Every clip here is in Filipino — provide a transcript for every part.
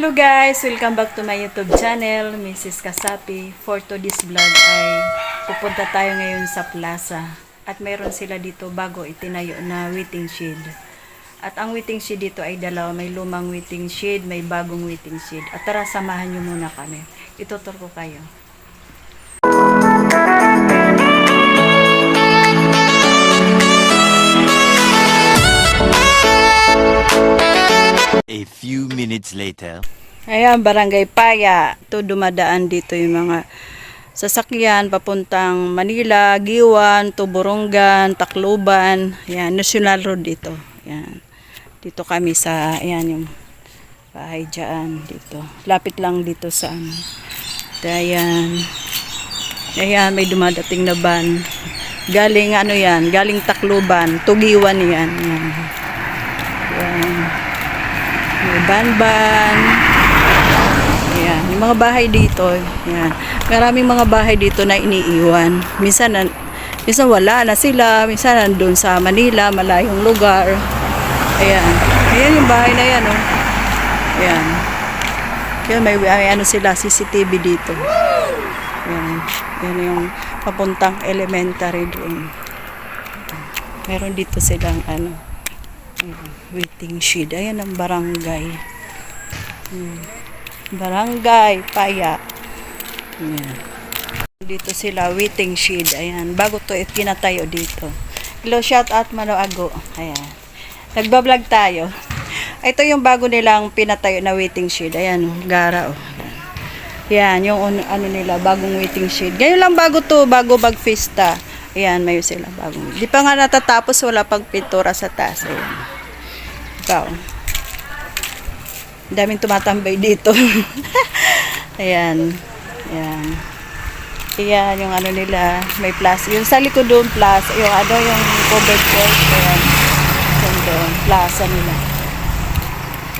Hello guys! Welcome back to my YouTube channel, Mrs. Kasapi. For today's vlog ay pupunta tayo ngayon sa plaza. At meron sila dito bago itinayo na waiting shed. At ang waiting shed dito ay dalawa. May lumang waiting shed, may bagong waiting shed. At tara, samahan nyo muna kami. Itutur ko kayo. A few minutes later. Ayan, Barangay Paya. Ito dumadaan dito yung mga sasakyan papuntang Manila, Giwan, Tuborongan, Tacloban. Ayan, National Road dito. Ayan. Dito kami sa, ayan yung bahay dyan dito. Lapit lang dito sa ano. Ayan. Ayan, may dumadating na van. Galing ano yan, galing Tacloban, Tugiwan yan. Ayan. Ban-ban. Ayan. Yung mga bahay dito. Ayan. Maraming mga bahay dito na iniiwan. Minsan, na, minsan wala na sila. Minsan nandun sa Manila, malayong lugar. Ayan. Ayan yung bahay na yan. Oh. Ayan. Ayan, may, may ano sila, CCTV dito. Ayan. Yan yung papuntang elementary doon. Meron dito silang ano, Ayan, waiting shed. Ayan ang barangay. Hmm. Barangay, Paya. Ayan. Dito sila, waiting shed. Ayan, bago to itinatayo dito. Hello, shout out Manoago. Ayan. Nagbablog tayo. Ito yung bago nilang pinatayo na waiting shed. Ayan, oh, gara oh. Yan, yung un- ano nila, bagong waiting shed. Ngayon lang bago to, bago bag festa. Ayan, may sila bagong. Di pa nga natatapos, wala pang pintura sa taas. Ayan. Ikaw. Daming tumatambay dito. Ayan. Ayan. Ayan, yung ano nila, may plaza. Yung sa likod doon, plaza. Yung ano, yung covered court. Ayan. Yung doon, plaza nila.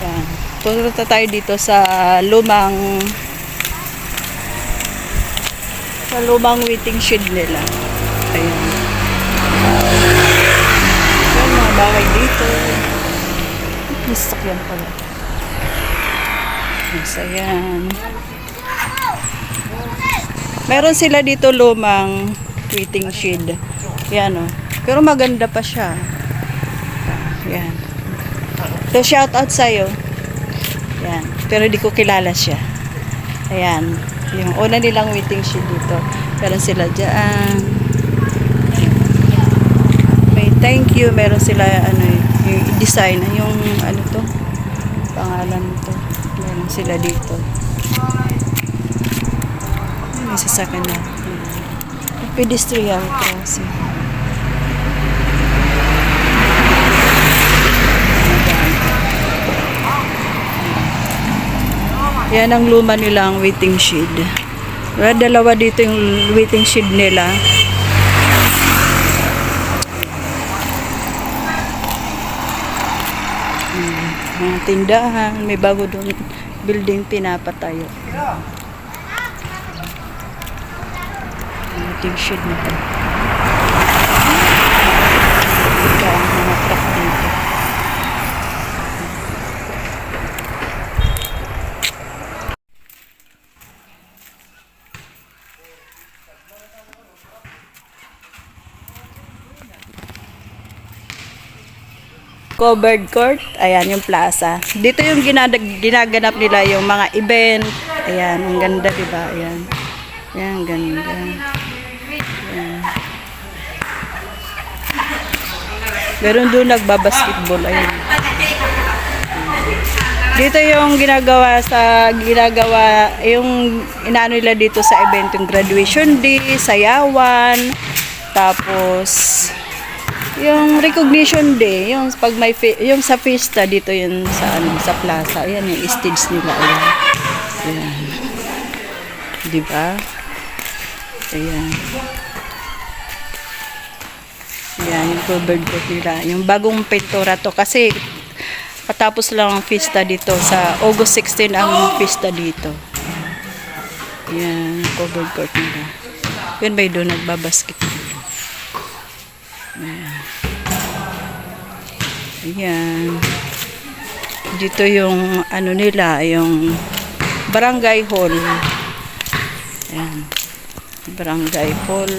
Ayan. Pupunta tayo dito sa lumang sa lumang waiting shed nila. Ayan. Ayan, mga bahay dito. May sasakyan pala. Yes, ayan. Meron sila dito lumang waiting shed. Yan o. Pero maganda pa siya. Yan. So, shout out sa'yo. Yan. Pero di ko kilala siya. Ayan. Yung una nilang waiting shed dito. Meron sila dyan. Thank you. Meron sila ano yung design. Yung ano to. Pangalan to. Meron sila dito. May sasakyan na. Pedestrian crossing. Yan ang luma nilang waiting shed. Dalawa dito yung waiting shed nila. Hmm, Mga tindahan, may bago doon building pinapatayo. Waiting shed nito. Ito ang mga truck dito. Covered court. Ayan, yung plaza. Dito yung ginadag, ginaganap nila yung mga event. Ayan, ang ganda, di ba? Ayan. Ayan, ganda. Meron doon nagbabasketball. Ayan. Dito yung ginagawa sa ginagawa yung inaano nila dito sa event yung graduation day, sayawan, tapos yung recognition day, yung pag may yung sa fiesta dito yun sa ano sa plaza. Ayan yung stage nila. Ayan. 'Di ba? Ayan. Ayan, yung covered court nila. Yung bagong pintura to kasi patapos lang ang fiesta dito sa August 16 ang fiesta dito. Ayan, covered court nila. Yun ba doon nagbabasketball? Ayan. Ayan. Dito yung ano nila, yung barangay hall. Ayan. Barangay hall.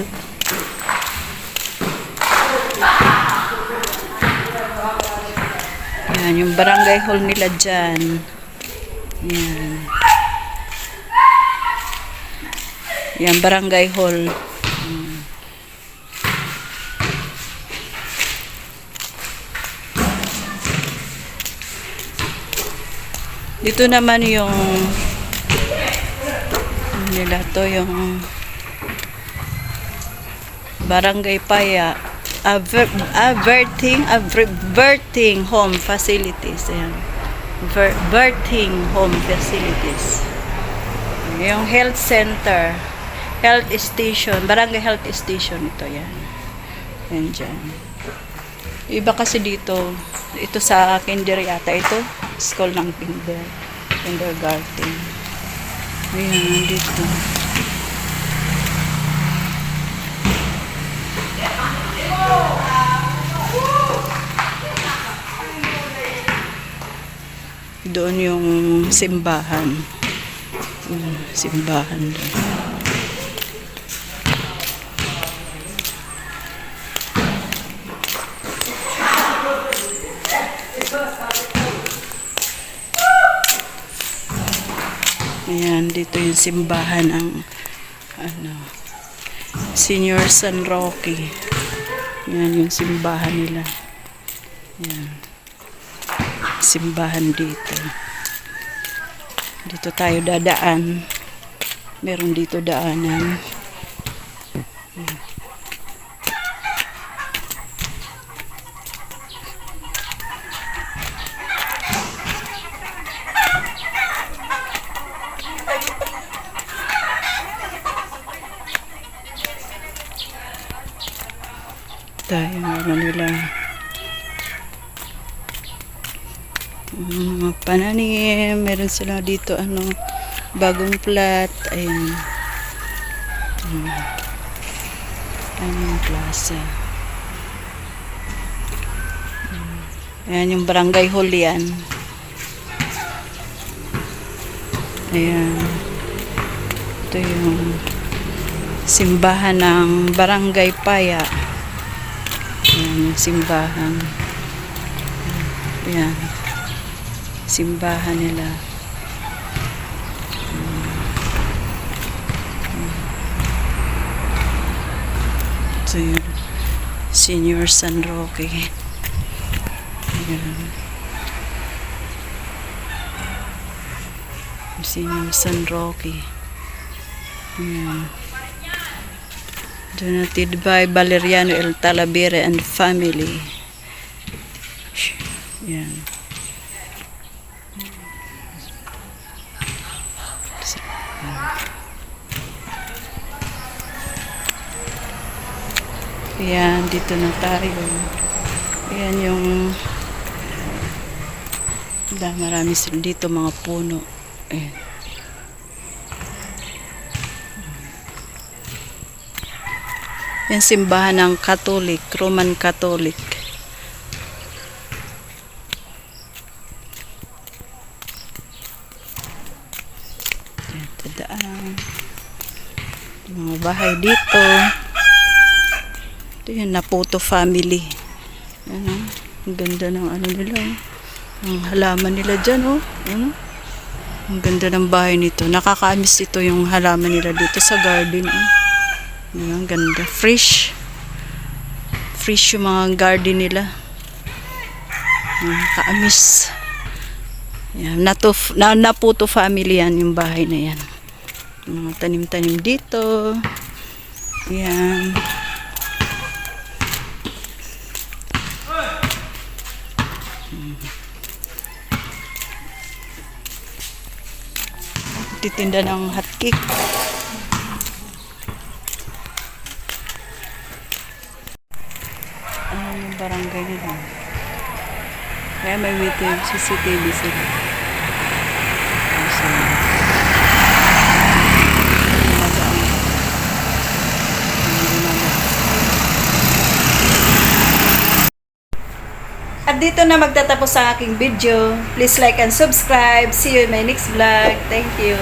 Ayan, yung barangay hall nila dyan. Ayan. Yan, barangay hall. Dito naman yung nila to yung barangay paya aver, averting averting home facilities ayan. Ver, home facilities. Yung health center health station barangay health station ito yan yan dyan. Iba kasi dito ito sa kinder yata ito school ng kinder kindergarten. Ayan dito doon yung simbahan. Yung simbahan doon Ayan, dito yung simbahan ng ano, Senior San Roque. Yan yung simbahan nila. Yan. Simbahan dito. Dito tayo dadaan. Meron dito daanan. tayo ano nila Mm, mga pananim meron sila dito ano bagong plat ayun Mm. ayun yung Mm. ayan yung barangay hall yan ayan ito yung simbahan ng barangay paya Ayan yung simbahan. Ayan. Simbahan nila. Ito yung Senior San Roque. Ayan. Senior San Roque. Ayan. Donated by Valeriano El Talavera and family. Yan. Yan, dito na tayo. Ayan yung da, marami sila dito mga puno. Ayan. Yan simbahan ng Catholic, Roman Catholic. Yan, tadaan. Mga bahay dito. Ito yung Naputo family. Yan, oh. Ang ganda ng ano nila. oh. Ang halaman nila dyan, oh. Ano? Ang ganda ng bahay nito. Nakakaamis ito yung halaman nila dito sa garden, oh. Ayan, ganda. Fresh. Fresh yung mga garden nila. Ayan, kaamis. Ayan, nato, na, naputo family yan yung bahay na yan. Mga tanim-tanim dito. Hmm. Titinda ng hotcake. Ano yung barangay nila? Kaya may CCTV sila. Kasi, gumagaan. Ang gumagaan. At dito na magtatapos ang aking video. Please like and subscribe. See you in my next vlog. Thank you.